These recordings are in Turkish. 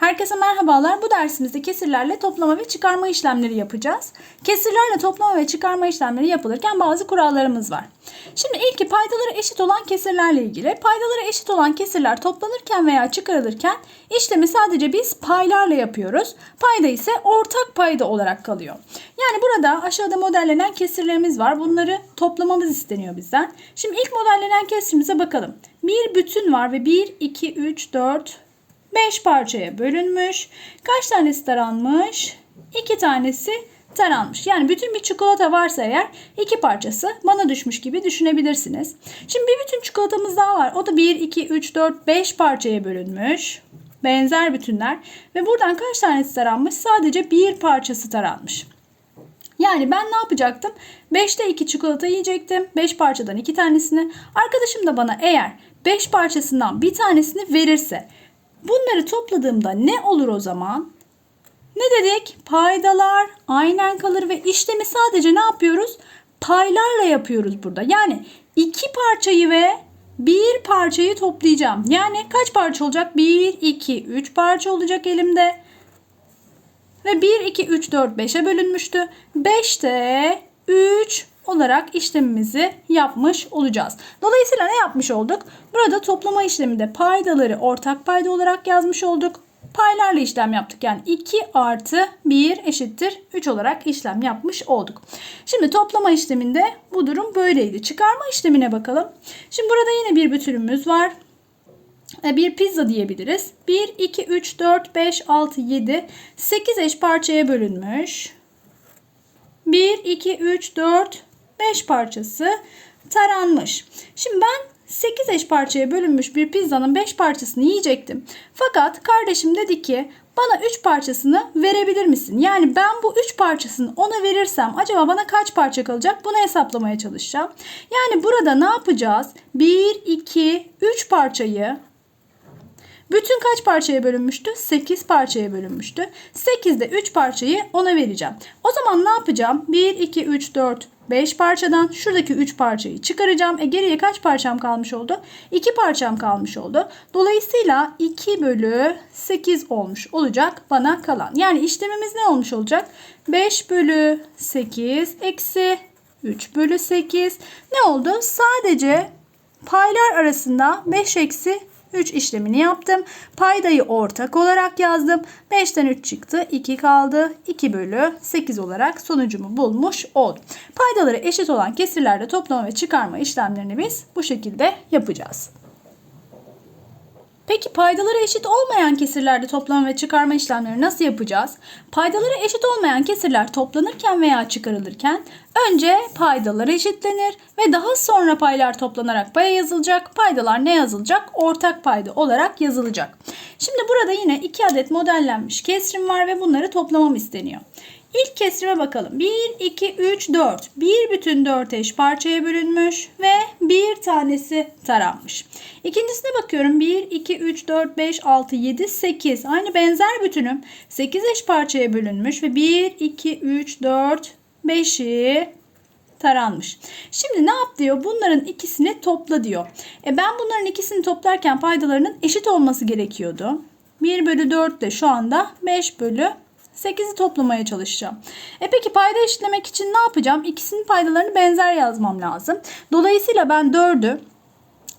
Herkese merhabalar. Bu dersimizde kesirlerle toplama ve çıkarma işlemleri yapacağız. Kesirlerle toplama ve çıkarma işlemleri yapılırken bazı kurallarımız var. Şimdi ilki paydaları eşit olan kesirlerle ilgili. Paydaları eşit olan kesirler toplanırken veya çıkarılırken işlemi sadece biz paylarla yapıyoruz. Payda ise ortak payda olarak kalıyor. Yani burada aşağıda modellenen kesirlerimiz var. Bunları toplamamız isteniyor bizden. Şimdi ilk modellenen kesirimize bakalım. Bir bütün var ve 1, 2, 3, 4, 5 parçaya bölünmüş. Kaç tanesi taranmış? 2 tanesi taranmış. Yani bütün bir çikolata varsa eğer iki parçası bana düşmüş gibi düşünebilirsiniz. Şimdi bir bütün çikolatamız daha var. O da 1, 2, 3, 4, 5 parçaya bölünmüş. Benzer bütünler. Ve buradan kaç tanesi taranmış? Sadece bir parçası taranmış. Yani ben ne yapacaktım? 5'te 2 çikolata yiyecektim. 5 parçadan 2 tanesini. Arkadaşım da bana eğer 5 parçasından bir tanesini verirse bunları topladığımda ne olur o zaman? Ne dedik? Paydalar aynen kalır ve işlemi sadece ne yapıyoruz? Paylarla yapıyoruz burada. Yani iki parçayı ve bir parçayı toplayacağım. Yani kaç parça olacak? 1, 2, 3 parça olacak elimde. Ve 1, 2, 3, 4, 5'e bölünmüştü. 5'te 3 olarak işlemimizi yapmış olacağız. Dolayısıyla ne yapmış olduk? Burada toplama işleminde paydaları ortak payda olarak yazmış olduk. Paylarla işlem yaptık. Yani 2 artı 1 eşittir 3 olarak işlem yapmış olduk. Şimdi toplama işleminde bu durum böyleydi. Çıkarma işlemine bakalım. Şimdi burada yine bir bütünümüz var. E, bir pizza diyebiliriz. 1, 2, 3, 4, 5, 6, 7, 8 eş parçaya bölünmüş. 1, 2, 3, 4, 5 parçası taranmış. Şimdi ben 8 eş parçaya bölünmüş bir pizzanın 5 parçasını yiyecektim. Fakat kardeşim dedi ki bana 3 parçasını verebilir misin? Yani ben bu 3 parçasını ona verirsem acaba bana kaç parça kalacak? Bunu hesaplamaya çalışacağım. Yani burada ne yapacağız? 1, 2, 3 parçayı bütün kaç parçaya bölünmüştü? 8 parçaya bölünmüştü. 8'de 3 parçayı ona vereceğim. O zaman ne yapacağım? 1, 2, 3, 4, 5 parçadan şuradaki 3 parçayı çıkaracağım. E geriye kaç parçam kalmış oldu? 2 parçam kalmış oldu. Dolayısıyla 2 bölü 8 olmuş olacak bana kalan. Yani işlemimiz ne olmuş olacak? 5 bölü 8 eksi 3 bölü 8 ne oldu? Sadece paylar arasında 5 eksi 3 işlemini yaptım. Paydayı ortak olarak yazdım. 5'ten 3 çıktı. 2 kaldı. 2 bölü 8 olarak sonucumu bulmuş oldum. Paydaları eşit olan kesirlerde toplama ve çıkarma işlemlerini biz bu şekilde yapacağız. Peki paydaları eşit olmayan kesirlerde toplama ve çıkarma işlemleri nasıl yapacağız? Paydaları eşit olmayan kesirler toplanırken veya çıkarılırken önce paydalar eşitlenir ve daha sonra paylar toplanarak paya yazılacak. Paydalar ne yazılacak? Ortak payda olarak yazılacak. Şimdi burada yine iki adet modellenmiş kesrim var ve bunları toplamam isteniyor. İlk kesrime bakalım. 1, 2, 3, 4. Bir bütün 4 eş parçaya bölünmüş ve bir tanesi taranmış. İkincisine bakıyorum. 1, 2, 3, 4, 5, 6, 7, 8. Aynı benzer bütünüm. 8 eş parçaya bölünmüş ve 1, 2, 3, 4, 5'i taranmış. Şimdi ne yap diyor? Bunların ikisini topla diyor. E ben bunların ikisini toplarken paydalarının eşit olması gerekiyordu. 1 bölü 4 de şu anda 5 bölü 8'i toplamaya çalışacağım. E peki payda eşitlemek için ne yapacağım? İkisinin paydalarını benzer yazmam lazım. Dolayısıyla ben 4'ü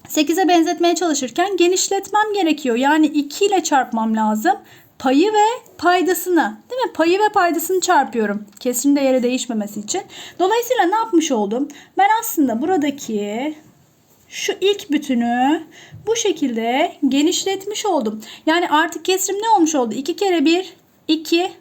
8'e benzetmeye çalışırken genişletmem gerekiyor. Yani 2 ile çarpmam lazım. Payı ve paydasını değil mi? Payı ve paydasını çarpıyorum. Kesrin değeri değişmemesi için. Dolayısıyla ne yapmış oldum? Ben aslında buradaki şu ilk bütünü bu şekilde genişletmiş oldum. Yani artık kesrim ne olmuş oldu? 2 kere 1, 2,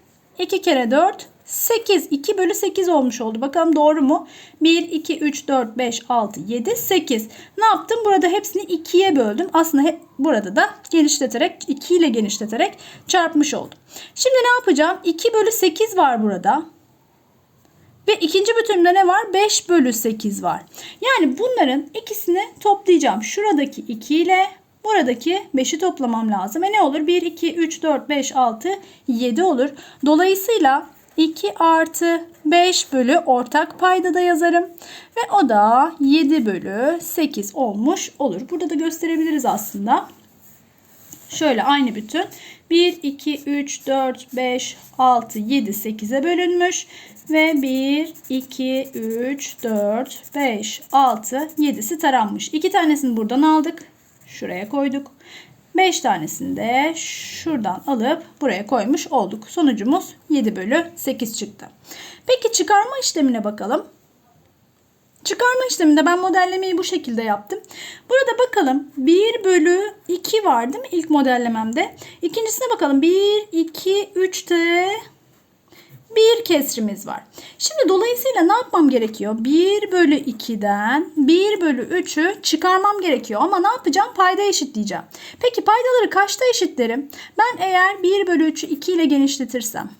2 kere 4, 8. 2 bölü 8 olmuş oldu. Bakalım doğru mu? 1, 2, 3, 4, 5, 6, 7, 8. Ne yaptım? Burada hepsini 2'ye böldüm. Aslında hep burada da genişleterek 2 ile genişleterek çarpmış oldum. Şimdi ne yapacağım? 2 bölü 8 var burada. Ve ikinci bütünde ne var? 5 bölü 8 var. Yani bunların ikisini toplayacağım. Şuradaki 2 ile buradaki 5'i toplamam lazım. E ne olur? 1, 2, 3, 4, 5, 6, 7 olur. Dolayısıyla 2 artı 5 bölü ortak payda da yazarım. Ve o da 7 bölü 8 olmuş olur. Burada da gösterebiliriz aslında. Şöyle aynı bütün. 1, 2, 3, 4, 5, 6, 7, 8'e bölünmüş. Ve 1, 2, 3, 4, 5, 6, 7'si taranmış. 2 tanesini buradan aldık. Şuraya koyduk. 5 tanesini de şuradan alıp buraya koymuş olduk. Sonucumuz 7 bölü 8 çıktı. Peki çıkarma işlemine bakalım. Çıkarma işleminde ben modellemeyi bu şekilde yaptım. Burada bakalım 1 bölü 2 var değil mi ilk modellememde? İkincisine bakalım 1, 2, 3 de bir kesrimiz var. Şimdi dolayısıyla ne yapmam gerekiyor? 1 bölü 2'den 1 bölü 3'ü çıkarmam gerekiyor. Ama ne yapacağım? Payda eşitleyeceğim. Peki paydaları kaçta eşitlerim? Ben eğer 1 bölü 3'ü 2 ile genişletirsem.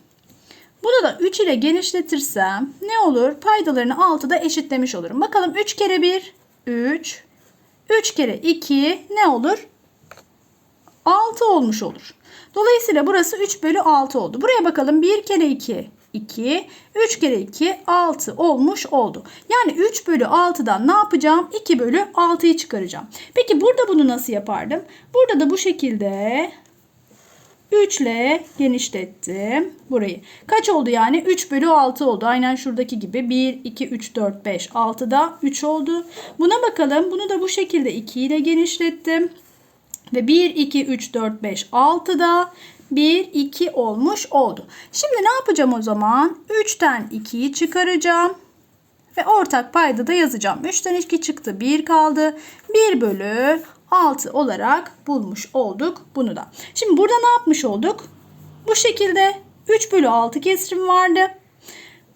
Bunu da 3 ile genişletirsem ne olur? Paydalarını 6'da eşitlemiş olurum. Bakalım 3 kere 1 3. 3 kere 2 ne olur? 6 olmuş olur. Dolayısıyla burası 3 bölü 6 oldu. Buraya bakalım 1 kere 2 2 3 kere 2 6 olmuş oldu. Yani 3 bölü 6'dan ne yapacağım? 2 bölü 6'yı çıkaracağım. Peki burada bunu nasıl yapardım? Burada da bu şekilde 3 ile genişlettim burayı. Kaç oldu yani? 3 bölü 6 oldu. Aynen şuradaki gibi. 1, 2, 3, 4, 5, 6 da 3 oldu. Buna bakalım. Bunu da bu şekilde 2 ile genişlettim. Ve 1, 2, 3, 4, 5, 6 da 1, 2 olmuş oldu. Şimdi ne yapacağım o zaman? 3'ten 2'yi çıkaracağım. Ve ortak payda da yazacağım. 3'ten 2 çıktı. 1 kaldı. 1 bölü 6 olarak bulmuş olduk bunu da. Şimdi burada ne yapmış olduk? Bu şekilde 3 bölü 6 kesrim vardı.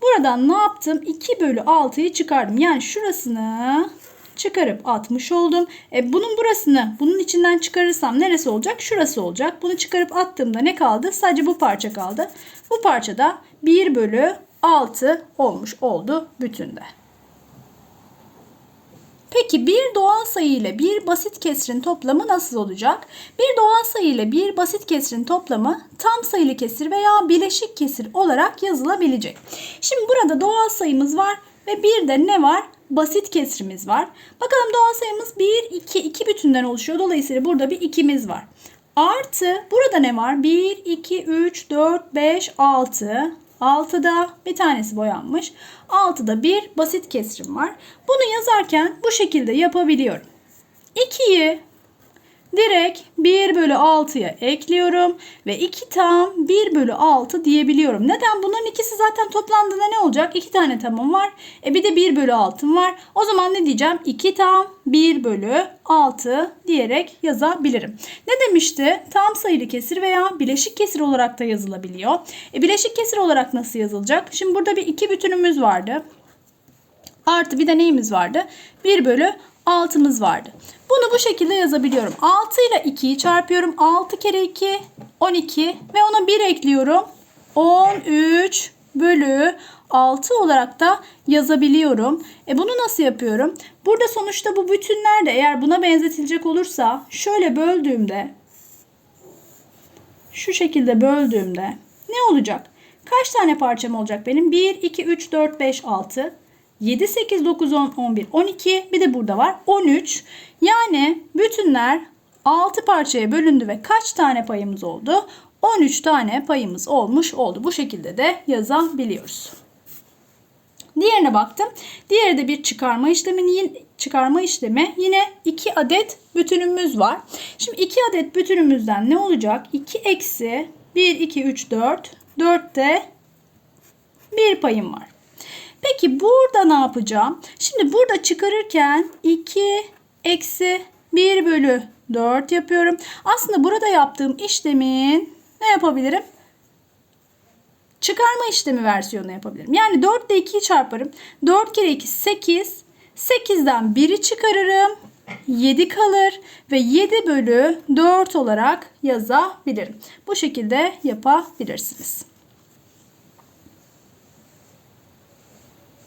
Buradan ne yaptım? 2 bölü 6'yı çıkardım. Yani şurasını çıkarıp atmış oldum. E bunun burasını bunun içinden çıkarırsam neresi olacak? Şurası olacak. Bunu çıkarıp attığımda ne kaldı? Sadece bu parça kaldı. Bu parçada 1 bölü 6 olmuş oldu bütünde. Peki bir doğal sayı ile bir basit kesrin toplamı nasıl olacak? Bir doğal sayı ile bir basit kesrin toplamı tam sayılı kesir veya bileşik kesir olarak yazılabilecek. Şimdi burada doğal sayımız var ve bir de ne var? Basit kesrimiz var. Bakalım doğal sayımız 1, 2, 2 bütünden oluşuyor. Dolayısıyla burada bir 2'miz var. Artı burada ne var? 1, 2, 3, 4, 5, 6. 6'da bir tanesi boyanmış. 6'da bir basit kesrim var. Bunu yazarken bu şekilde yapabiliyorum. 2'yi direkt 1 bölü 6'ya ekliyorum. Ve 2 tam 1 bölü 6 diyebiliyorum. Neden? Bunların ikisi zaten toplandığında ne olacak? 2 tane tamım var. E bir de 1 bölü 6'm var. O zaman ne diyeceğim? 2 tam 1 bölü 6 diyerek yazabilirim. Ne demişti? Tam sayılı kesir veya bileşik kesir olarak da yazılabiliyor. E bileşik kesir olarak nasıl yazılacak? Şimdi burada bir iki bütünümüz vardı. Artı bir de neyimiz vardı? 1 bölü 6'mız vardı. Bunu bu şekilde yazabiliyorum. 6 ile 2'yi çarpıyorum. 6 kere 2 12 ve ona 1 ekliyorum. 13 bölü 6 olarak da yazabiliyorum. E bunu nasıl yapıyorum? Burada sonuçta bu bütünler de eğer buna benzetilecek olursa şöyle böldüğümde şu şekilde böldüğümde ne olacak? Kaç tane parçam olacak benim? 1, 2, 3, 4, 5, 6. 7, 8, 9, 10, 11, 12. Bir de burada var 13. Yani bütünler 6 parçaya bölündü ve kaç tane payımız oldu? 13 tane payımız olmuş oldu. Bu şekilde de yazabiliyoruz. Diğerine baktım. Diğeri de bir çıkarma işlemi. Çıkarma işlemi. Yine 2 adet bütünümüz var. Şimdi 2 adet bütünümüzden ne olacak? 2 eksi 1, 2, 3, 4. 4'te 1 payım var. Peki burada ne yapacağım? Şimdi burada çıkarırken 2 eksi 1 bölü 4 yapıyorum. Aslında burada yaptığım işlemin ne yapabilirim? Çıkarma işlemi versiyonu yapabilirim. Yani 4 ile 2'yi çarparım. 4 kere 2 8. 8'den 1'i çıkarırım. 7 kalır ve 7 bölü 4 olarak yazabilirim. Bu şekilde yapabilirsiniz.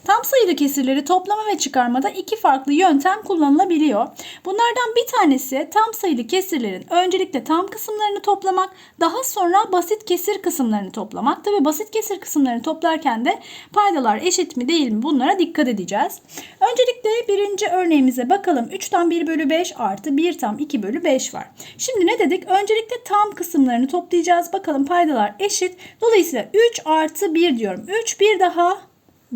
Tam sayılı kesirleri toplama ve çıkarmada iki farklı yöntem kullanılabiliyor. Bunlardan bir tanesi tam sayılı kesirlerin öncelikle tam kısımlarını toplamak, daha sonra basit kesir kısımlarını toplamak. Tabi basit kesir kısımlarını toplarken de paydalar eşit mi değil mi bunlara dikkat edeceğiz. Öncelikle birinci örneğimize bakalım. 3 tam 1 bölü 5 artı 1 tam 2 bölü 5 var. Şimdi ne dedik? Öncelikle tam kısımlarını toplayacağız. Bakalım paydalar eşit. Dolayısıyla 3 artı 1 diyorum. 3 bir daha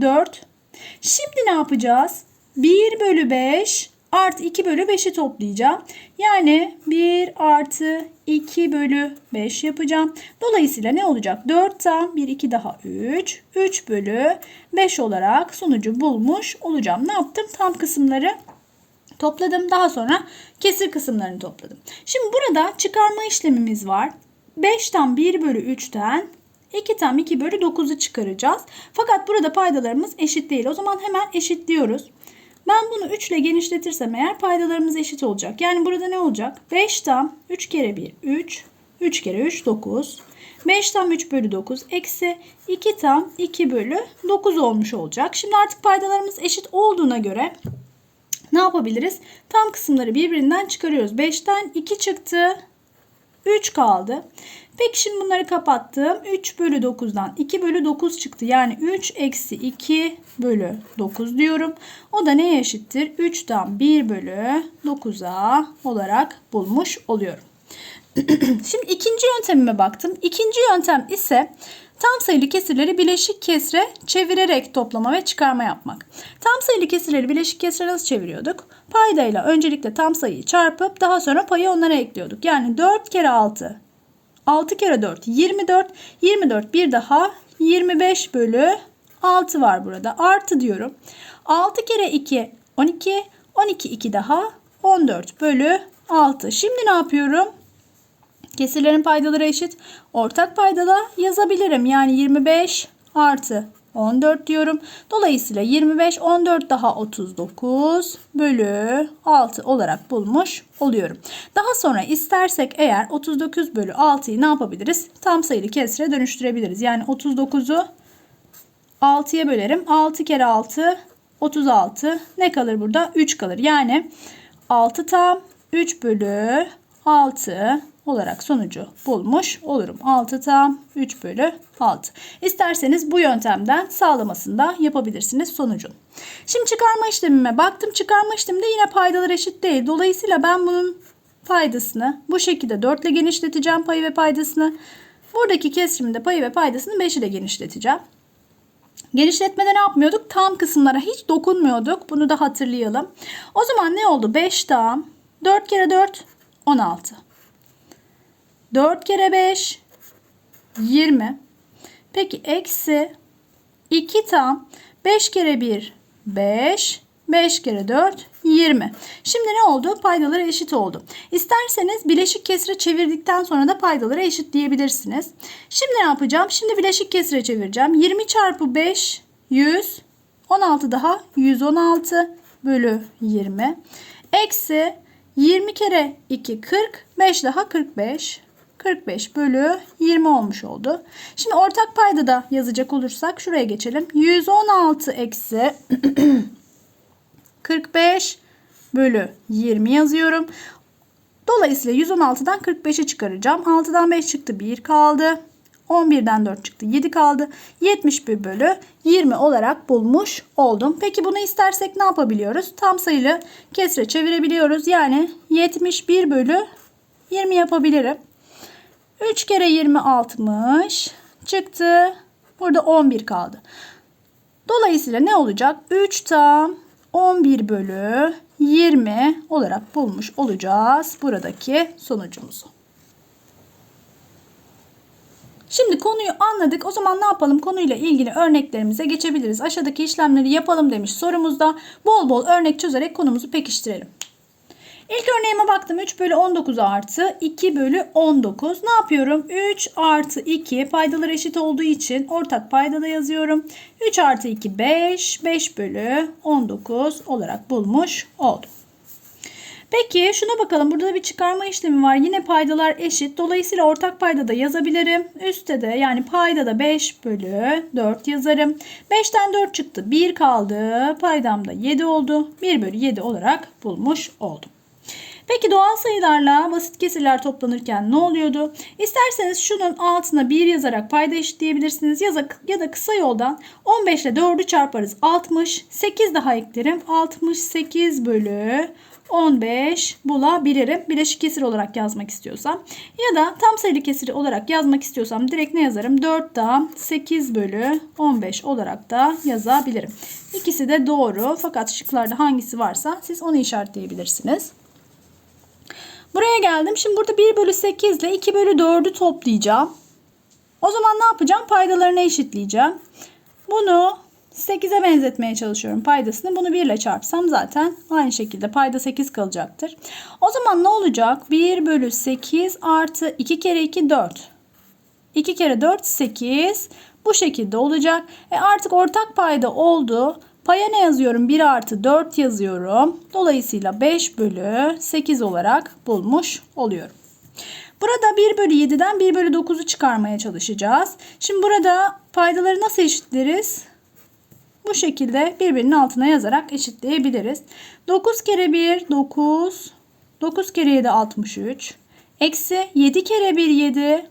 4. Şimdi ne yapacağız? 1 bölü 5 artı 2 bölü 5'i toplayacağım. Yani 1 artı 2 bölü 5 yapacağım. Dolayısıyla ne olacak? 4 tam 1 2 daha 3. 3 bölü 5 olarak sonucu bulmuş olacağım. Ne yaptım? Tam kısımları topladım. Daha sonra kesir kısımlarını topladım. Şimdi burada çıkarma işlemimiz var. 5 tam 1 bölü 3'ten 2 tam 2 bölü 9'u çıkaracağız. Fakat burada paydalarımız eşit değil. O zaman hemen eşitliyoruz. Ben bunu 3 ile genişletirsem eğer paydalarımız eşit olacak. Yani burada ne olacak? 5 tam 3 kere 1 3. 3 kere 3 9. 5 tam 3 bölü 9 eksi 2 tam 2 bölü 9 olmuş olacak. Şimdi artık paydalarımız eşit olduğuna göre ne yapabiliriz? Tam kısımları birbirinden çıkarıyoruz. 5'ten 2 çıktı. 3 kaldı. Peki şimdi bunları kapattım. 3 bölü 9'dan 2 bölü 9 çıktı. Yani 3 eksi 2 bölü 9 diyorum. O da neye eşittir? 3'ten 1 bölü 9'a olarak bulmuş oluyorum. Şimdi ikinci yöntemime baktım. İkinci yöntem ise tam sayılı kesirleri bileşik kesre çevirerek toplama ve çıkarma yapmak. Tam sayılı kesirleri bileşik kesre nasıl çeviriyorduk? Paydayla öncelikle tam sayıyı çarpıp daha sonra payı onlara ekliyorduk. Yani 4 kere 6 6 kere 4 24. 24 bir daha 25 bölü 6 var burada. Artı diyorum. 6 kere 2 12. 12 2 daha 14 bölü 6. Şimdi ne yapıyorum? Kesirlerin paydaları eşit. Ortak paydada yazabilirim. Yani 25 artı 14 diyorum. Dolayısıyla 25 14 daha 39 bölü 6 olarak bulmuş oluyorum. Daha sonra istersek eğer 39 bölü 6'yı ne yapabiliriz? Tam sayılı kesre dönüştürebiliriz. Yani 39'u 6'ya bölerim. 6 kere 6 36 ne kalır burada? 3 kalır. Yani 6 tam 3 bölü 6 olarak sonucu bulmuş olurum. 6 tam 3 bölü 6. İsterseniz bu yöntemden sağlamasını da yapabilirsiniz sonucun. Şimdi çıkarma işlemime baktım. Çıkarma işleminde yine paydalar eşit değil. Dolayısıyla ben bunun paydasını bu şekilde 4 ile genişleteceğim payı ve paydasını. Buradaki kesirimde payı ve paydasını 5 ile genişleteceğim. Genişletmede ne yapmıyorduk? Tam kısımlara hiç dokunmuyorduk. Bunu da hatırlayalım. O zaman ne oldu? 5 tam 4 kere 4 16. 4 kere 5 20. Peki eksi 2 tam 5 kere 1 5 5 kere 4 20. Şimdi ne oldu? Paydaları eşit oldu. İsterseniz bileşik kesre çevirdikten sonra da paydaları eşit diyebilirsiniz. Şimdi ne yapacağım? Şimdi bileşik kesre çevireceğim. 20 çarpı 5 100 16 daha 116 bölü 20. Eksi 20 kere 2 40 5 daha 45 45 bölü 20 olmuş oldu. Şimdi ortak payda da yazacak olursak şuraya geçelim. 116 eksi 45 bölü 20 yazıyorum. Dolayısıyla 116'dan 45'i çıkaracağım. 6'dan 5 çıktı 1 kaldı. 11'den 4 çıktı 7 kaldı. 71 bölü 20 olarak bulmuş oldum. Peki bunu istersek ne yapabiliyoruz? Tam sayılı kesre çevirebiliyoruz. Yani 71 bölü 20 yapabilirim. 3 kere 20 60 çıktı. Burada 11 kaldı. Dolayısıyla ne olacak? 3 tam 11 bölü 20 olarak bulmuş olacağız buradaki sonucumuzu. Şimdi konuyu anladık. O zaman ne yapalım? Konuyla ilgili örneklerimize geçebiliriz. Aşağıdaki işlemleri yapalım demiş sorumuzda. Bol bol örnek çözerek konumuzu pekiştirelim. İlk örneğime baktım. 3 bölü 19 artı 2 bölü 19. Ne yapıyorum? 3 artı 2 paydalar eşit olduğu için ortak paydada yazıyorum. 3 artı 2 5. 5 bölü 19 olarak bulmuş oldum. Peki şuna bakalım. Burada da bir çıkarma işlemi var. Yine paydalar eşit. Dolayısıyla ortak payda da yazabilirim. Üstte de yani payda da 5 bölü 4 yazarım. 5'ten 4 çıktı. 1 kaldı. Paydamda 7 oldu. 1 bölü 7 olarak bulmuş oldum. Peki doğal sayılarla basit kesirler toplanırken ne oluyordu? İsterseniz şunun altına 1 yazarak payda eşitleyebilirsiniz. Ya da, ya da kısa yoldan 15 ile 4'ü çarparız. 60. 8 daha eklerim. 68 bölü 15 bulabilirim. Bileşik kesir olarak yazmak istiyorsam. Ya da tam sayılı kesir olarak yazmak istiyorsam direkt ne yazarım? 4 daha 8 bölü 15 olarak da yazabilirim. İkisi de doğru. Fakat şıklarda hangisi varsa siz onu işaretleyebilirsiniz. Buraya geldim. Şimdi burada 1 bölü 8 ile 2 bölü 4'ü toplayacağım. O zaman ne yapacağım? Paydalarını eşitleyeceğim. Bunu 8'e benzetmeye çalışıyorum paydasını. Bunu 1 ile çarpsam zaten aynı şekilde payda 8 kalacaktır. O zaman ne olacak? 1 bölü 8 artı 2 kere 2 4. 2 kere 4 8. Bu şekilde olacak. E artık ortak payda oldu. Paya ne yazıyorum? 1 artı 4 yazıyorum. Dolayısıyla 5 bölü 8 olarak bulmuş oluyorum. Burada 1 bölü 7'den 1 bölü 9'u çıkarmaya çalışacağız. Şimdi burada paydaları nasıl eşitleriz? Bu şekilde birbirinin altına yazarak eşitleyebiliriz. 9 kere 1 9. 9 kere 7 63. Eksi 7 kere 1 7.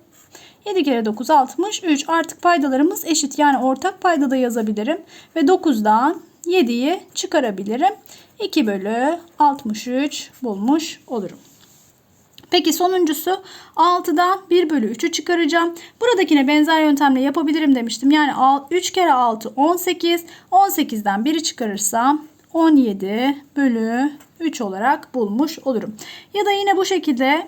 7 kere 9 63. Artık paydalarımız eşit. Yani ortak payda da yazabilirim. Ve 9'dan 7'yi çıkarabilirim. 2 bölü 63 bulmuş olurum. Peki sonuncusu 6'dan 1 bölü 3'ü çıkaracağım. Buradakine benzer yöntemle yapabilirim demiştim. Yani 3 kere 6 18. 18'den 1'i çıkarırsam 17 bölü 3 olarak bulmuş olurum. Ya da yine bu şekilde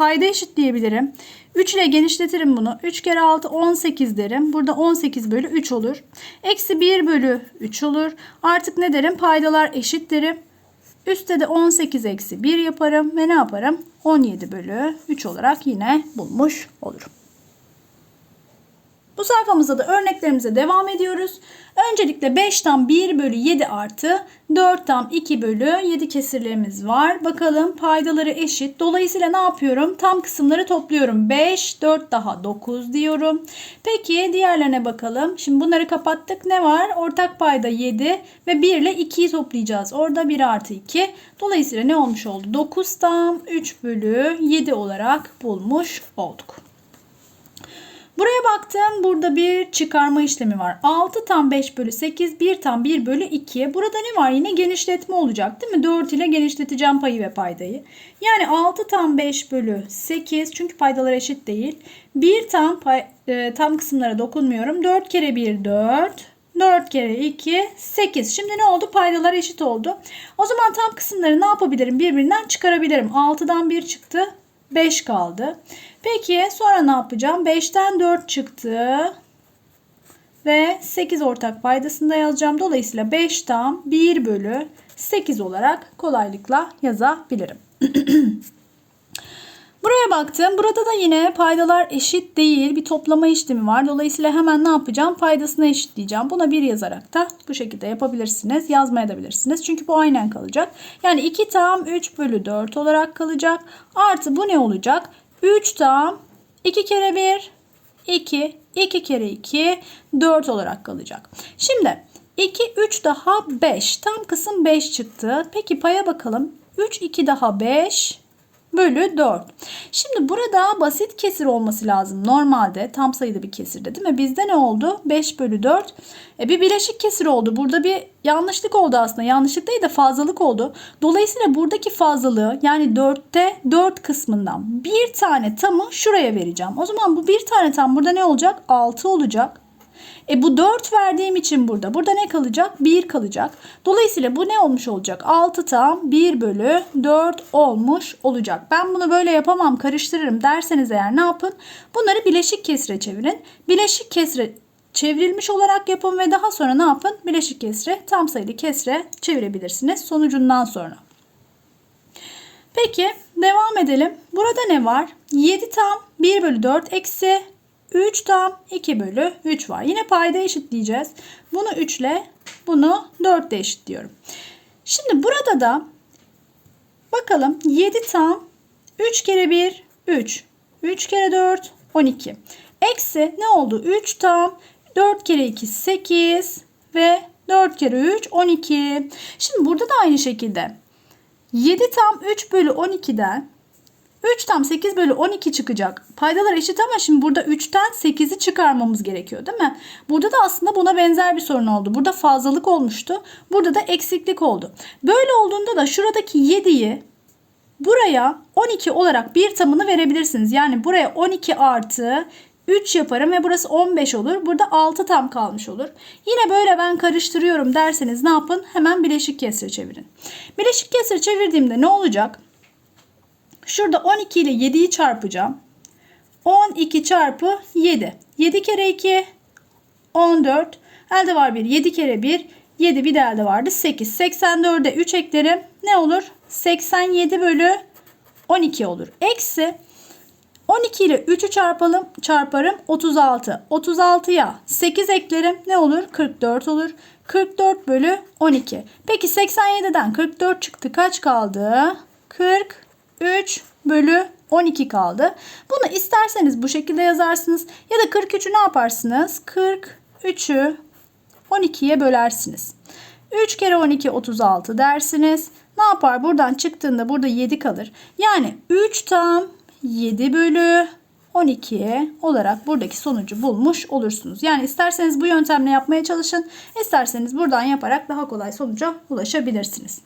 payda eşitleyebilirim. 3 ile genişletirim bunu. 3 kere 6 18 derim. Burada 18 bölü 3 olur. Eksi 1 bölü 3 olur. Artık ne derim? Paydalar eşit derim. Üstte de 18 eksi 1 yaparım ve ne yaparım? 17 bölü 3 olarak yine bulmuş olurum. Bu sayfamızda da örneklerimize devam ediyoruz. Öncelikle 5'ten 1 bölü 7 artı 4'ten 2 bölü 7 kesirlerimiz var. Bakalım paydaları eşit. Dolayısıyla ne yapıyorum? Tam kısımları topluyorum. 5, 4 daha 9 diyorum. Peki diğerlerine bakalım. Şimdi bunları kapattık. Ne var? Ortak payda 7 ve 1 ile 2'yi toplayacağız. Orada 1 artı 2. Dolayısıyla ne olmuş oldu? 9 tam 3 bölü 7 olarak bulmuş olduk. Buraya baktım. Burada bir çıkarma işlemi var. 6 tam 5 bölü 8. 1 tam 1 bölü 2. Burada ne var? Yine genişletme olacak değil mi? 4 ile genişleteceğim payı ve paydayı. Yani 6 tam 5 bölü 8. Çünkü paydalar eşit değil. 1 tam pay, e, tam kısımlara dokunmuyorum. 4 kere 1 4. 4 kere 2 8. Şimdi ne oldu? Paydalar eşit oldu. O zaman tam kısımları ne yapabilirim? Birbirinden çıkarabilirim. 6'dan 1 çıktı. 5 kaldı. Peki sonra ne yapacağım? 5'ten 4 çıktı. Ve 8 ortak paydasında yazacağım. Dolayısıyla 5 tam 1 bölü 8 olarak kolaylıkla yazabilirim. Buraya baktım. Burada da yine paydalar eşit değil. Bir toplama işlemi var. Dolayısıyla hemen ne yapacağım? Paydasını eşitleyeceğim. Buna 1 yazarak da bu şekilde yapabilirsiniz. Yazmaya da bilirsiniz. Çünkü bu aynen kalacak. Yani 2 tam 3 bölü 4 olarak kalacak. Artı bu ne olacak? 3 tam 2 kere 1 2 2 kere 2 4 olarak kalacak. Şimdi 2 3 daha 5. Tam kısım 5 çıktı. Peki paya bakalım. 3 2 daha 5 bölü 4. Şimdi burada basit kesir olması lazım. Normalde tam sayıda bir kesirde değil mi? Bizde ne oldu? 5 bölü 4. E bir bileşik kesir oldu. Burada bir yanlışlık oldu aslında. Yanlışlık değil de fazlalık oldu. Dolayısıyla buradaki fazlalığı yani 4'te 4 kısmından bir tane tamı şuraya vereceğim. O zaman bu bir tane tam burada ne olacak? 6 olacak. E bu 4 verdiğim için burada. Burada ne kalacak? 1 kalacak. Dolayısıyla bu ne olmuş olacak? 6 tam 1 bölü 4 olmuş olacak. Ben bunu böyle yapamam karıştırırım derseniz eğer ne yapın? Bunları bileşik kesre çevirin. Bileşik kesre çevrilmiş olarak yapın ve daha sonra ne yapın? Bileşik kesre tam sayılı kesre çevirebilirsiniz sonucundan sonra. Peki devam edelim. Burada ne var? 7 tam 1 bölü 4 eksi 3 tam 2 bölü 3 var. Yine payda eşitleyeceğiz. Bunu 3 ile bunu 4 ile eşitliyorum. Şimdi burada da Bakalım 7 tam 3 kere 1 3. 3 kere 4 12. Eksi ne oldu? 3 tam 4 kere 2 8 ve 4 kere 3 12. Şimdi burada da aynı şekilde 7 tam 3 bölü 12'den 3 tam 8 bölü 12 çıkacak. Paydalar eşit ama şimdi burada 3'ten 8'i çıkarmamız gerekiyor değil mi? Burada da aslında buna benzer bir sorun oldu. Burada fazlalık olmuştu. Burada da eksiklik oldu. Böyle olduğunda da şuradaki 7'yi buraya 12 olarak bir tamını verebilirsiniz. Yani buraya 12 artı 3 yaparım ve burası 15 olur. Burada 6 tam kalmış olur. Yine böyle ben karıştırıyorum derseniz ne yapın? Hemen bileşik kesre çevirin. Bileşik kesre çevirdiğimde ne olacak? Şurada 12 ile 7'yi çarpacağım. 12 çarpı 7. 7 kere 2 14. Elde var 1. 7 kere 1 7 bir de elde vardı 8. 84'e 3 eklerim. Ne olur? 87 bölü 12 olur. Eksi 12 ile 3'ü çarpalım, çarparım 36. 36'ya 8 eklerim ne olur? 44 olur. 44 bölü 12. Peki 87'den 44 çıktı. Kaç kaldı? 43 bölü 12 kaldı. Bunu isterseniz bu şekilde yazarsınız. Ya da 43'ü ne yaparsınız? 43'ü 12'ye bölersiniz. 3 kere 12 36 dersiniz. Ne yapar? Buradan çıktığında burada 7 kalır. Yani 3 tam 7 bölü 12 olarak buradaki sonucu bulmuş olursunuz. Yani isterseniz bu yöntemle yapmaya çalışın. isterseniz buradan yaparak daha kolay sonuca ulaşabilirsiniz.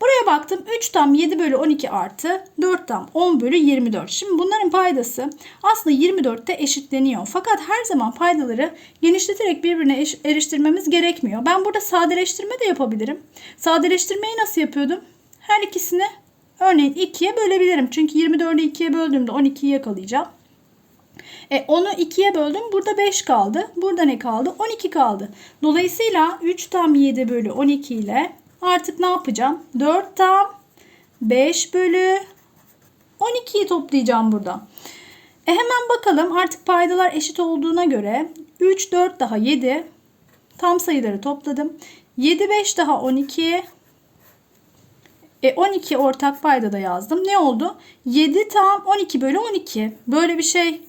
Buraya baktım. 3 tam 7 bölü 12 artı 4 tam 10 bölü 24. Şimdi bunların paydası aslında 24'te eşitleniyor. Fakat her zaman paydaları genişleterek birbirine eriştirmemiz gerekmiyor. Ben burada sadeleştirme de yapabilirim. Sadeleştirmeyi nasıl yapıyordum? Her ikisini örneğin 2'ye bölebilirim. Çünkü 24'ü 2'ye böldüğümde 12'yi yakalayacağım. E, 10'u 2'ye böldüm. Burada 5 kaldı. Burada ne kaldı? 12 kaldı. Dolayısıyla 3 tam 7 bölü 12 ile artık ne yapacağım? 4 tam 5 bölü 12'yi toplayacağım burada. E hemen bakalım artık paydalar eşit olduğuna göre 3, 4 daha 7 tam sayıları topladım. 7, 5 daha 12 e 12 ortak payda da yazdım. Ne oldu? 7 tam 12 bölü 12. Böyle bir şey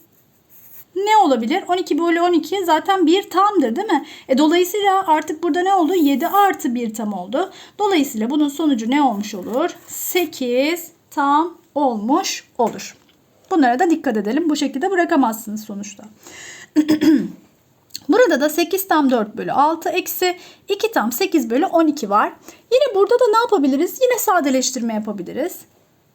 ne olabilir? 12 bölü 12 zaten bir tamdır değil mi? E, dolayısıyla artık burada ne oldu? 7 artı bir tam oldu. Dolayısıyla bunun sonucu ne olmuş olur? 8 tam olmuş olur. Bunlara da dikkat edelim. Bu şekilde bırakamazsınız sonuçta. Burada da 8 tam 4 bölü 6 eksi 2 tam 8 bölü 12 var. Yine burada da ne yapabiliriz? Yine sadeleştirme yapabiliriz.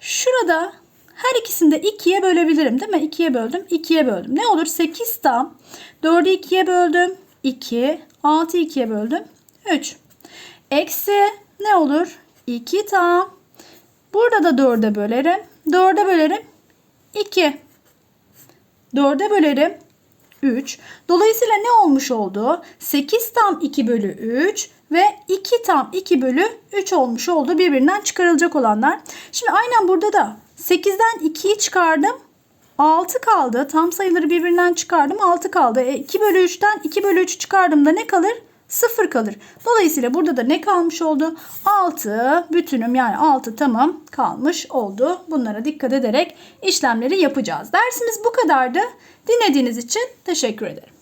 Şurada her ikisini de 2'ye bölebilirim değil mi? 2'ye böldüm, 2'ye böldüm. Ne olur? 8 tam 4'ü 2'ye böldüm. 2, 6'yı 2'ye böldüm. 3. Eksi ne olur? 2 tam. Burada da 4'e bölerim. 4'e bölerim. 2. 4'e bölerim. 3. Dolayısıyla ne olmuş oldu? 8 tam 2 bölü 3 ve 2 tam 2 bölü 3 olmuş oldu birbirinden çıkarılacak olanlar. Şimdi aynen burada da 8'den 2'yi çıkardım. 6 kaldı. Tam sayıları birbirinden çıkardım. 6 kaldı. E 2 bölü 3'ten 2 bölü 3 çıkardığımda ne kalır? 0 kalır. Dolayısıyla burada da ne kalmış oldu? 6 bütünüm yani 6 tamam kalmış oldu. Bunlara dikkat ederek işlemleri yapacağız. Dersimiz bu kadardı. Dinlediğiniz için teşekkür ederim.